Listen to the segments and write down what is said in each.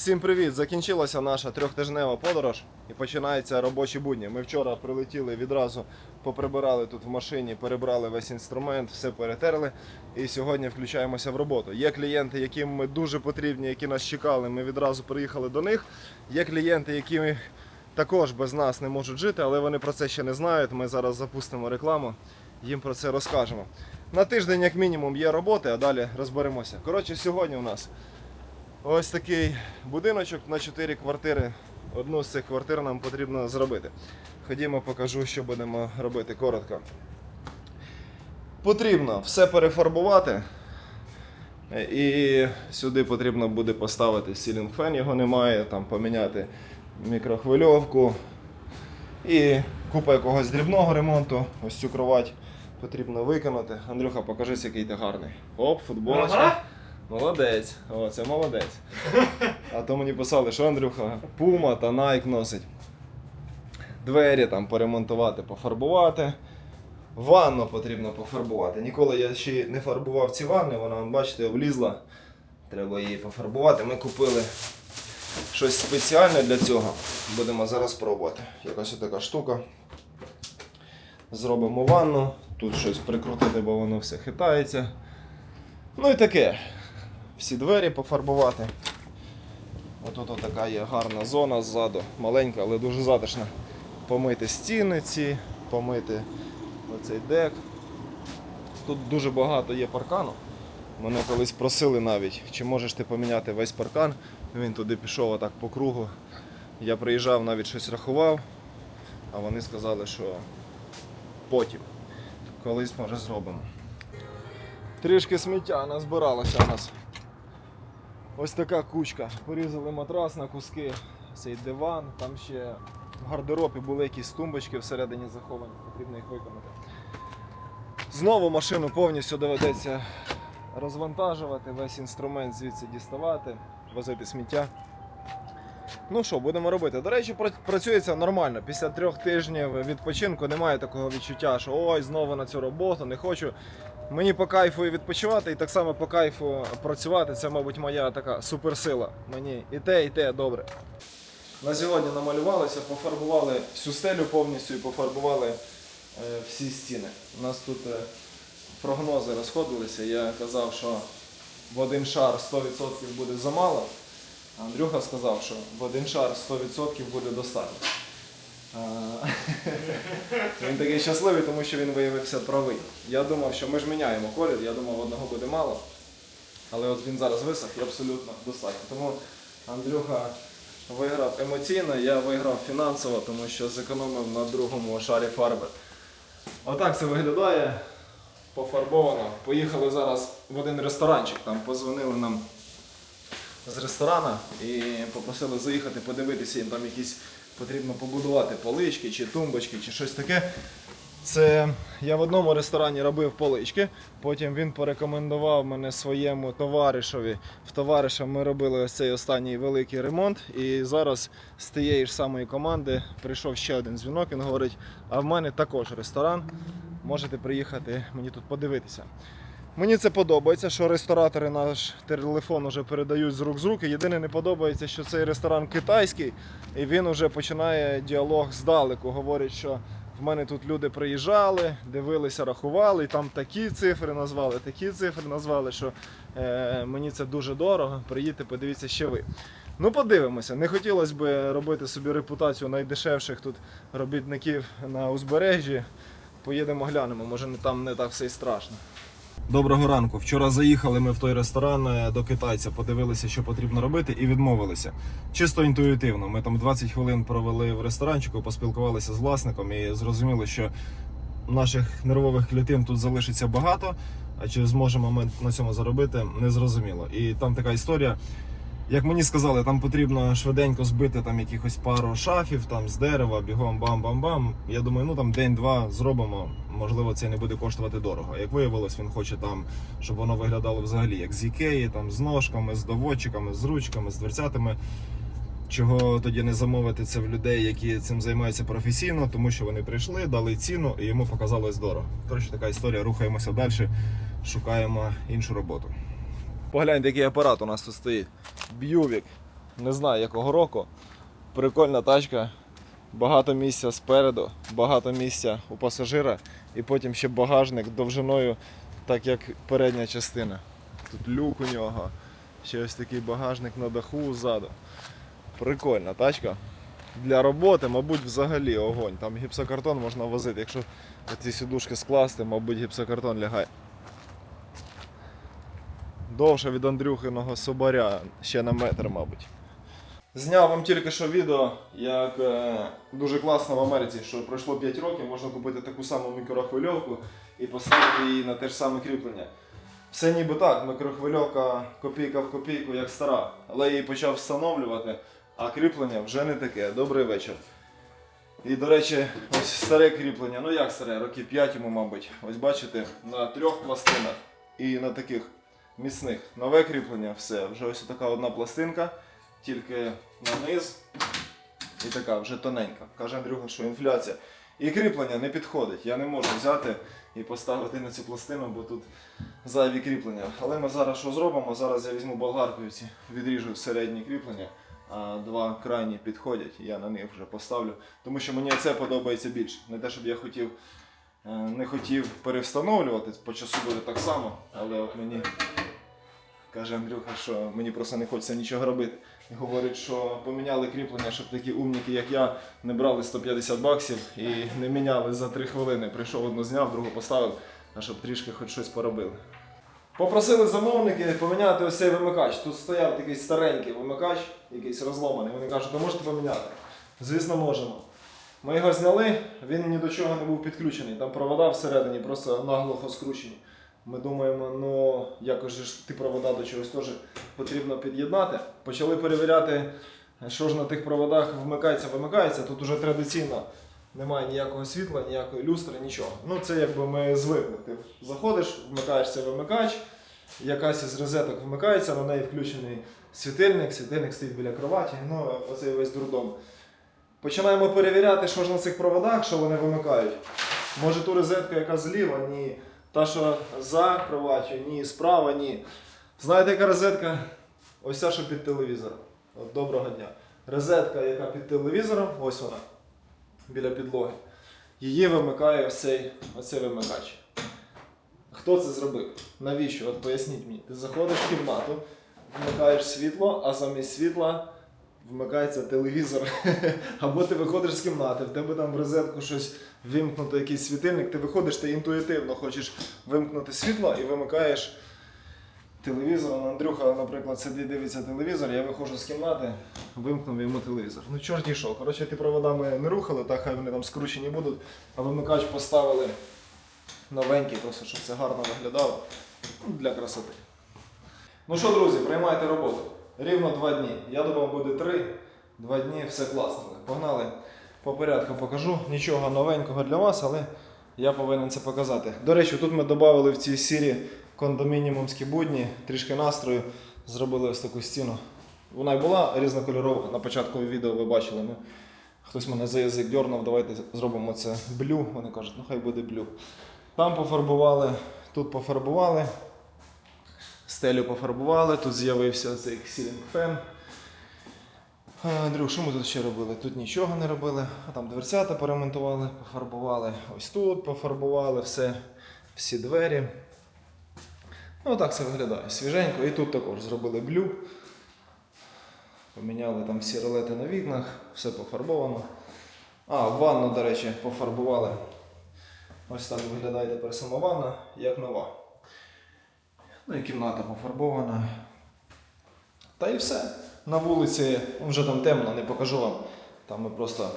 Всім привіт! Закінчилася наша трьохтижнева подорож і починаються робочі будні. Ми вчора прилетіли відразу, поприбирали тут в машині, перебрали весь інструмент, все перетерли. І сьогодні включаємося в роботу. Є клієнти, яким ми дуже потрібні, які нас чекали. Ми відразу приїхали до них. Є клієнти, які також без нас не можуть жити, але вони про це ще не знають. Ми зараз запустимо рекламу, їм про це розкажемо. На тиждень, як мінімум, є роботи, а далі розберемося. Коротше, сьогодні у нас ось такий будиночок на 4 квартири. Одну з цих квартир нам потрібно зробити. Ходімо, покажу, що будемо робити коротко. Потрібно все перефарбувати. І сюди потрібно буде поставити сілінг фен, його немає, там поміняти мікрохвильовку і купа якогось дрібного ремонту. Ось цю кровать потрібно виконати. Андрюха, покажись, який ти гарний. Оп, футболочка. Ага. Молодець. О, це молодець. А то мені писали, що Андрюха Puma та Nike носить. Двері там поремонтувати, пофарбувати. Ванну потрібно пофарбувати. Ніколи я ще не фарбував ці ванни, вона, вон, бачите, облізла. Треба її пофарбувати. Ми купили щось спеціальне для цього. Будемо зараз пробувати. Якась така штука. Зробимо ванну. Тут щось прикрутити, бо воно все хитається. Ну і таке. Всі двері пофарбувати. Отут така є гарна зона ззаду, маленька, але дуже затишна. Помити стіни ці, помити оцей дек. Тут дуже багато є паркану. Мене колись просили навіть, чи можеш ти поміняти весь паркан. Він туди пішов отак по кругу. Я приїжджав, навіть щось рахував, а вони сказали, що потім. Колись може зробимо. Трішки сміття назбиралося у нас. Ось така кучка. Порізали матрас на куски, цей диван, там ще в гардеробі були якісь тумбочки всередині заховані, потрібно їх виконати. Знову машину повністю доведеться розвантажувати, весь інструмент звідси діставати, возити сміття. Ну що, будемо робити. До речі, працюється нормально. Після трьох тижнів відпочинку немає такого відчуття, що ой, знову на цю роботу, не хочу. Мені по кайфу і відпочивати, і так само по кайфу працювати. Це, мабуть, моя така суперсила. Мені і те, і те добре. На сьогодні намалювалися, пофарбували всю стелю повністю і пофарбували е, всі стіни. У нас тут е, прогнози розходилися. Я казав, що в один шар 100% буде замало. Андрюха сказав, що в один шар 100% буде достатньо. Він такий щасливий, тому що він виявився правий. Я думав, що ми ж міняємо колір, я думав, одного буде мало. Але от він зараз висох і абсолютно достатньо. Тому Андрюха виграв емоційно, я виграв фінансово, тому що зекономив на другому шарі фарби. Отак це виглядає. Пофарбовано. Поїхали зараз в один ресторанчик, там позвонили нам з ресторана і попросили заїхати подивитися, їм там якісь потрібно побудувати полички чи тумбочки, чи щось таке. Це я в одному ресторані робив полички, потім він порекомендував мене своєму товаришові. В товариша ми робили ось цей останній великий ремонт. І зараз з тієї ж самої команди прийшов ще один дзвінок. Він говорить: а в мене також ресторан. Можете приїхати мені тут подивитися. Мені це подобається, що ресторатори наш телефон вже передають з рук з руки. Єдине не подобається, що цей ресторан китайський, і він вже починає діалог здалеку. Говорить, що в мене тут люди приїжджали, дивилися, рахували, і там такі цифри назвали, такі цифри назвали, що е, мені це дуже дорого. Приїдьте, подивіться ще ви. Ну, подивимося. Не хотілося б робити собі репутацію найдешевших тут робітників на узбережжі. Поїдемо глянемо, може там не так все і страшно. Доброго ранку. Вчора заїхали ми в той ресторан е, до китайця, подивилися, що потрібно робити, і відмовилися. Чисто інтуїтивно. Ми там 20 хвилин провели в ресторанчику, поспілкувалися з власником і зрозуміли, що наших нервових клітин тут залишиться багато. А чи зможемо ми на цьому заробити, не зрозуміло. І там така історія. Як мені сказали, там потрібно швиденько збити там якихось пару шафів там з дерева, бігом бам-бам-бам. Я думаю, ну там день-два зробимо. Можливо, це не буде коштувати дорого. Як виявилось, він хоче там, щоб воно виглядало взагалі як з ікеї, там з ножками, з доводчиками, з ручками, з дверцятами. Чого тоді не замовити це в людей, які цим займаються професійно, тому що вони прийшли, дали ціну і йому показалось дорого. Коротше, така історія. Рухаємося далі, шукаємо іншу роботу. Погляньте, який апарат у нас тут стоїть. Б'ювік не знаю якого року. Прикольна тачка. Багато місця спереду, багато місця у пасажира, і потім ще багажник довжиною, так як передня частина. Тут люк у нього, ще ось такий багажник на даху ззаду. Прикольна тачка. Для роботи, мабуть, взагалі огонь. Там гіпсокартон можна возити. Якщо ці сідушки скласти, мабуть, гіпсокартон лягає. Довше від Андрюхиного Собаря, ще на метр, мабуть. Зняв вам тільки що відео, як е, дуже класно в Америці, що пройшло 5 років, можна купити таку саму мікрохвильовку і поставити її на те ж саме кріплення. Все ніби так, мікрохвильовка копійка в копійку, як стара, але я її почав встановлювати, а кріплення вже не таке. Добрий вечір. І, до речі, ось старе кріплення, ну як старе, років 5 йому, мабуть. Ось бачите, на трьох пластинах і на таких міцних. Нове кріплення, все, вже ось така одна пластинка, тільки на низ і така вже тоненька. Каже Андрюха, що інфляція. І кріплення не підходить. Я не можу взяти і поставити на цю пластину, бо тут зайві кріплення. Але ми зараз що зробимо? Зараз я візьму болгаркою ці, відріжу середні кріплення, а два крайні підходять, я на них вже поставлю. Тому що мені це подобається більше. Не те, щоб я хотів, е, не хотів перевстановлювати, по часу буде так само, але от мені каже Андрюха, що мені просто не хочеться нічого робити. Говорить, що поміняли кріплення, щоб такі умніки, як я, не брали 150 баксів і не міняли за 3 хвилини. Прийшов одну зняв, другу поставив, а щоб трішки хоч щось поробили. Попросили замовники поміняти ось цей вимикач. Тут стояв такий старенький вимикач, якийсь розломаний. Вони кажуть, ви можете поміняти? Звісно, можемо. Ми його зняли, він ні до чого не був підключений. Там провода всередині просто наглухо скручені. Ми думаємо, ну якось ж ті провода до чогось теж потрібно під'єднати. Почали перевіряти, що ж на тих проводах вмикається, вимикається. Тут уже традиційно немає ніякого світла, ніякої люстри, нічого. Ну це якби ми звикли. Ти заходиш, вмикаєш цей вимикач, якась із розеток вмикається, на неї включений світильник, світильник стоїть біля кроваті, ну оцей весь дурдом. Починаємо перевіряти, що ж на цих проводах, що вони вимикають. Може ту розетку, яка зліва, ні. Та, що за кроваттю, ні, справа, ні. Знаєте, яка розетка? Ось ця, що під телевізором. От доброго дня. Розетка, яка під телевізором, ось вона, біля підлоги. Її вимикає ось цей, ось вимикач. Хто це зробив? Навіщо? От поясніть мені. Ти заходиш в кімнату, вмикаєш світло, а замість світла вмикається телевізор. Або ти виходиш з кімнати, в тебе там в розетку щось вимкнуто, якийсь світильник, ти виходиш, ти інтуїтивно хочеш вимкнути світло і вимикаєш телевізор. Ну, Андрюха, наприклад, сидить, дивиться телевізор, я виходжу з кімнати, вимкнув йому телевізор. Ну чорті що, коротше, ті проводами не рухали, так хай вони там скручені будуть, а вимикач поставили новенький, просто щоб це гарно виглядало для красоти. Ну що, друзі, приймайте роботу. Рівно два дні. Я думав, буде три. Два дні, все класно. Погнали по порядку покажу. Нічого новенького для вас, але я повинен це показати. До речі, тут ми додали в цій сірі кондомінімумські будні, трішки настрою. Зробили ось таку стіну. Вона й була різнокольорова. На початку відео ви бачили. Ми... Хтось мене за язик дьорнув, давайте зробимо це блю. Вони кажуть, ну хай буде блю. Там пофарбували, тут пофарбували. Стелю пофарбували, тут з'явився цей сілінг фен. Андрюх, що ми тут ще робили? Тут нічого не робили. А там дверцята поремонтували, пофарбували. Ось тут пофарбували все, всі двері. Ну так це виглядає. Свіженько. І тут також зробили блю. Поміняли там всі ролети на вікнах, все пофарбовано. А, ванну, до речі, пофарбували. Ось так виглядає тепер сама ванна, як нова. Ну і кімната пофарбована. Та і все. На вулиці ну, вже там темно, не покажу вам. Там ми просто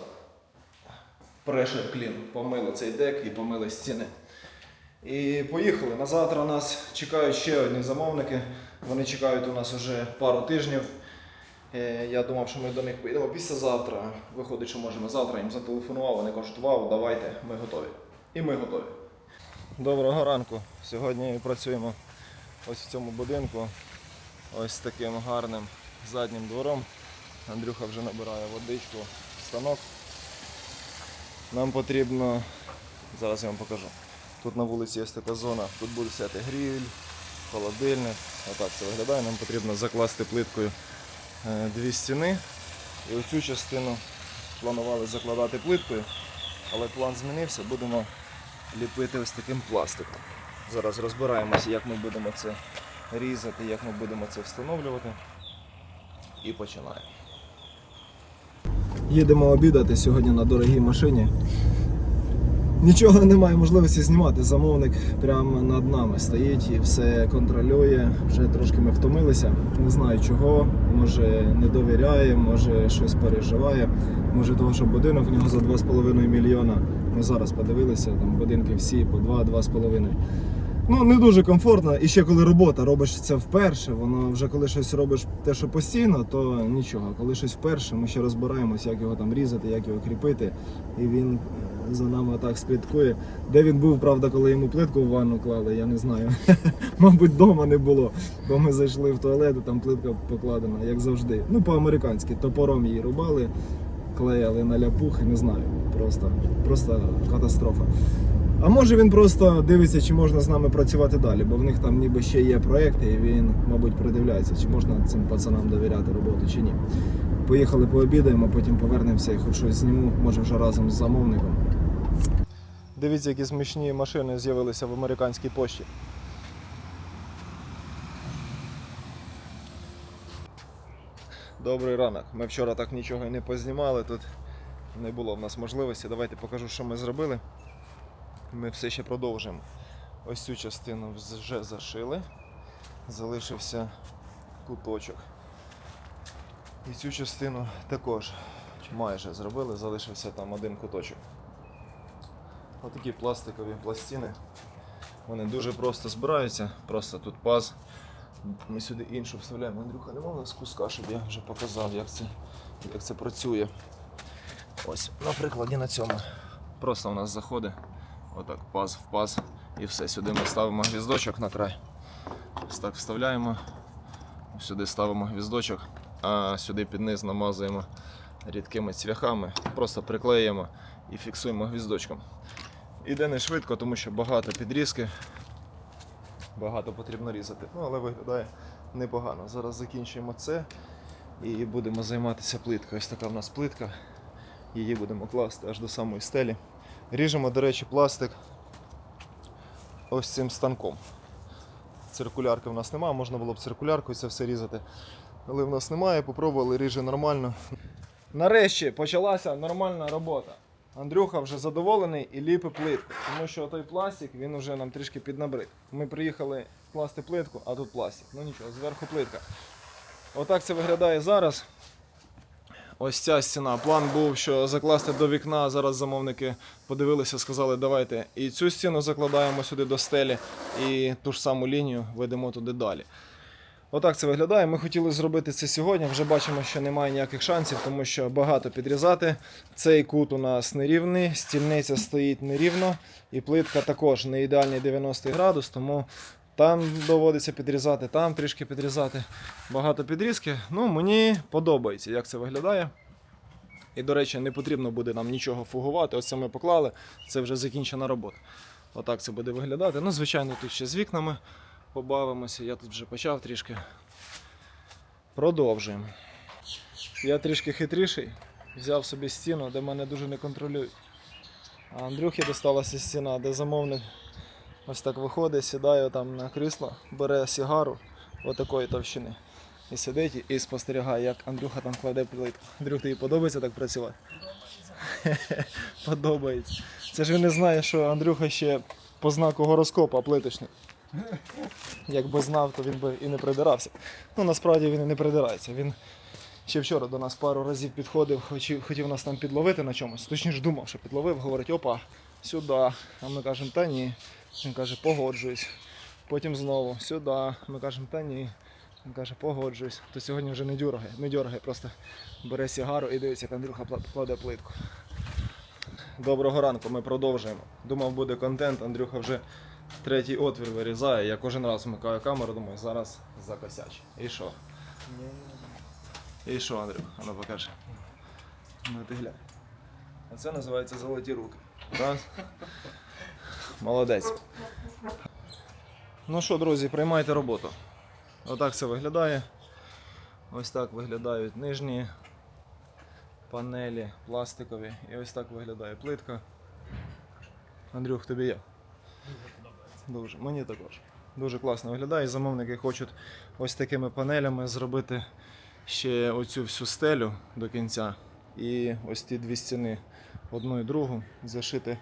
прешер клін помили цей дек і помили стіни. І поїхали. На завтра нас чекають ще одні замовники. Вони чекають у нас вже пару тижнів. Е, Я думав, що ми до них поїдемо післязавтра. Виходить, що можемо завтра їм зателефонував. Вони кажуть, вау, давайте, ми готові. І ми готові. Доброго ранку. Сьогодні працюємо ось в цьому будинку. Ось таким гарним заднім двором. Андрюха вже набирає водичку в станок. Нам потрібно, зараз я вам покажу. Тут на вулиці є така зона, тут буде стояти гриль, холодильник. Отак це виглядає. Нам потрібно закласти плиткою е, дві стіни. І оцю частину планували закладати плиткою, але план змінився, будемо ліпити ось таким пластиком. Зараз розбираємося, як ми будемо це різати, як ми будемо це встановлювати. І починаємо. Їдемо обідати сьогодні на дорогій машині. Нічого немає можливості знімати. Замовник прямо над нами стоїть і все контролює. Вже трошки ми втомилися. Не знаю чого. Може не довіряє, може щось переживає. Може того, що будинок в нього за 2,5 мільйона. Ми зараз подивилися, там будинки всі по 2-2,5. Ну, не дуже комфортно. І ще коли робота, робиш це вперше, воно вже коли щось робиш те, що постійно, то нічого. Коли щось вперше, ми ще розбираємось, як його там різати, як його кріпити. І він за нами так слідкує. Де він був, правда, коли йому плитку в ванну клали, я не знаю. Мабуть, вдома не було. Бо ми зайшли в туалет, і там плитка покладена, як завжди. Ну, по-американськи, топором її рубали, клеяли на ляпух, не знаю. Просто, просто катастрофа. А може він просто дивиться, чи можна з нами працювати далі, бо в них там ніби ще є проекти, і він, мабуть, придивляється, чи можна цим пацанам довіряти роботу, чи ні. Поїхали пообідаємо, потім повернемося і хоч щось зніму, може вже разом з замовником. Дивіться, які смішні машини з'явилися в американській пошті. Добрий ранок. Ми вчора так нічого і не познімали. Тут не було в нас можливості. Давайте покажу, що ми зробили. Ми все ще продовжуємо. Ось цю частину вже зашили. Залишився куточок. І цю частину також майже зробили, залишився там один куточок. Отакі пластикові пластини. Вони дуже просто збираються, просто тут паз. Ми сюди іншу вставляємо. Андрюха, нема у нас куска, щоб я вже показав, як це, як це працює. Ось, на прикладі на цьому. Просто у нас заходить. Отак, паз в паз. І все. Сюди ми ставимо гвіздочок на край. Ось так вставляємо. Сюди ставимо гвіздочок, а сюди під низ намазуємо рідкими цвяхами. Просто приклеїмо і фіксуємо гвіздочком. Іде не швидко, тому що багато підрізки. Багато потрібно різати. Ну, але виглядає непогано. Зараз закінчуємо це і будемо займатися плиткою. Ось така в нас плитка. Її будемо класти аж до самої стелі. Ріжемо, до речі, пластик ось цим станком. Циркулярки в нас немає, можна було б циркуляркою це все різати. Але в нас немає, попробували, ріже нормально. Нарешті почалася нормальна робота. Андрюха вже задоволений і ліпить плитку, тому що той пластик він вже нам трішки піднабрид. Ми приїхали класти плитку, а тут пластик. Ну нічого, зверху плитка. Отак це виглядає зараз. Ось ця стіна. План був, що закласти до вікна. Зараз замовники подивилися, сказали, давайте і цю стіну закладаємо сюди до стелі, і ту ж саму лінію ведемо туди далі. Отак це виглядає. Ми хотіли зробити це сьогодні. Вже бачимо, що немає ніяких шансів, тому що багато підрізати. Цей кут у нас нерівний, стільниця стоїть нерівно, і плитка також не ідеальний 90 градус, тому там доводиться підрізати, там трішки підрізати. Багато підрізки. Ну, мені подобається, як це виглядає. І, до речі, не потрібно буде нам нічого фугувати. Ось це ми поклали, це вже закінчена робота. Отак це буде виглядати. Ну, звичайно, тут ще з вікнами побавимося. Я тут вже почав трішки. Продовжуємо. Я трішки хитріший. Взяв собі стіну, де мене дуже не контролюють. А Андрюхі досталася стіна, де замовник ось так виходить, сідає там на крісло, бере сігару отакої товщини. І сидить і спостерігає, як Андрюха там кладе плитку. Андрюх, тобі подобається так працювати? Подобається. подобається. Це ж він не знає, що Андрюха ще по знаку гороскопа плиточник. Якби знав, то він би і не придирався. Ну насправді він і не придирається. Він ще вчора до нас пару разів підходив, хотів нас там підловити на чомусь. Точніше думав, що підловив, говорить, опа, сюди. А ми кажемо, та ні. Він каже, погоджуюсь. Потім знову сюди. Ми кажемо, та ні. Він каже, погоджуюсь. То сьогодні вже не дюргає, не дюргає, просто бере сігару і дивиться, як Андрюха кладе плитку. Доброго ранку, ми продовжуємо. Думав, буде контент, Андрюха вже третій отвір вирізає. Я кожен раз вмикаю камеру, думаю, зараз закосяч. І що? І що, Андрюх? А ну покажи. Ну ти глянь. А це називається золоті руки. Раз. Молодець. Ну що, друзі, приймайте роботу. Отак це виглядає. Ось так виглядають нижні панелі пластикові. І ось так виглядає плитка. Андрюх, тобі як? Дуже. Мені також. Дуже класно виглядає. Замовники хочуть ось такими панелями зробити ще оцю всю стелю до кінця. І ось ті дві стіни одну і другу зашити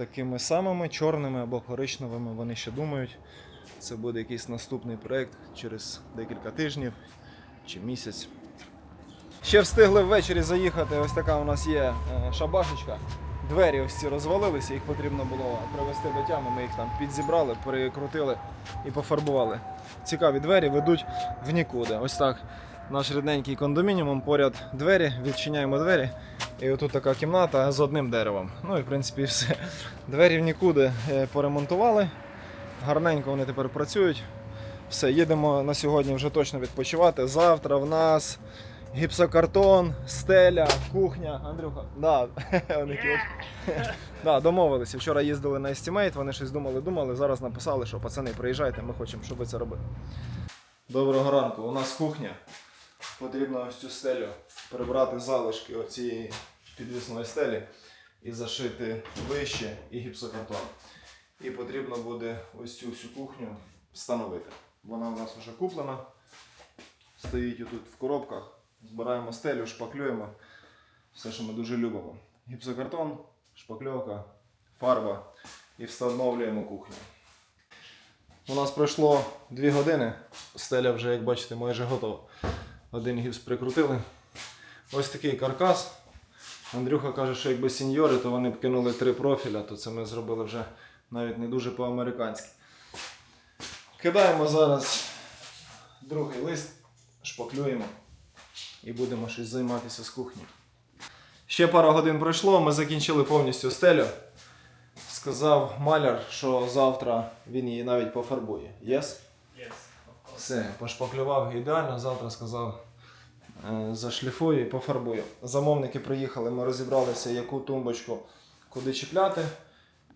такими самими чорними або коричневими. Вони ще думають. Це буде якийсь наступний проєкт через декілька тижнів чи місяць. Ще встигли ввечері заїхати. Ось така у нас є е, шабашечка. Двері ось ці розвалилися, їх потрібно було привести до тями. Ми їх там підзібрали, перекрутили і пофарбували. Цікаві двері ведуть в нікуди. Ось так. Наш рідненький кондомініум, поряд двері, відчиняємо двері. І отут така кімната з одним деревом. Ну і в принципі все. Двері в нікуди е, поремонтували. Гарненько вони тепер працюють. Все, їдемо на сьогодні вже точно відпочивати. Завтра в нас гіпсокартон, стеля, кухня. Андрюха, да, да, домовилися. Вчора їздили на Estimate, вони щось думали, думали. Зараз написали, що пацани, приїжджайте, ми хочемо, щоб ви це робили. Доброго ранку. У нас кухня. Потрібно ось цю стелю прибрати залишки оцієї підвісної стелі і зашити вище і гіпсокартон. І потрібно буде ось цю всю кухню встановити. Вона у нас вже куплена. Стоїть отут в коробках. Збираємо стелю, шпаклюємо. Все, що ми дуже любимо. Гіпсокартон, шпакльовка, фарба і встановлюємо кухню. У нас пройшло 2 години. Стеля вже, як бачите, майже готова. Один гіпс прикрутили. Ось такий каркас. Андрюха каже, що якби сеньори, то вони б кинули три профіля, то це ми зробили вже навіть не дуже по-американськи. Кидаємо зараз другий лист, шпаклюємо і будемо щось займатися з кухні. Ще пара годин пройшло, ми закінчили повністю стелю. Сказав маляр, що завтра він її навіть пофарбує. Yes? Yes, of course. Все, пошпаклював ідеально, завтра сказав, зашліфую і пофарбую. Замовники приїхали, ми розібралися, яку тумбочку куди чіпляти.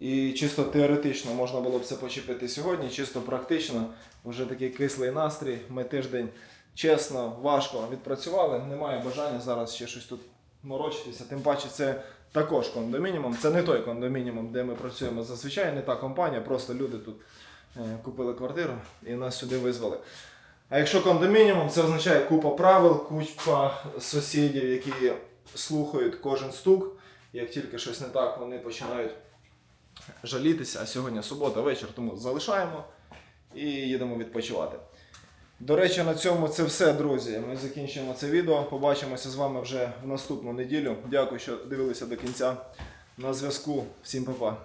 І чисто теоретично можна було б це почепити сьогодні, чисто практично, вже такий кислий настрій. Ми тиждень чесно, важко відпрацювали. Немає бажання зараз ще щось тут морочитися. Тим паче, це також кондомініум. Це не той кондомініум, де ми працюємо зазвичай, не та компанія, просто люди тут е, купили квартиру і нас сюди визвали. А якщо кондомініум, це означає купа правил, купа сусідів, які слухають кожен стук. Як тільки щось не так, вони починають жалітися. А сьогодні субота вечір, тому залишаємо і їдемо відпочивати. До речі, на цьому це все, друзі. Ми закінчуємо це відео. Побачимося з вами вже в наступну неділю. Дякую, що дивилися до кінця. На зв'язку. Всім па-па.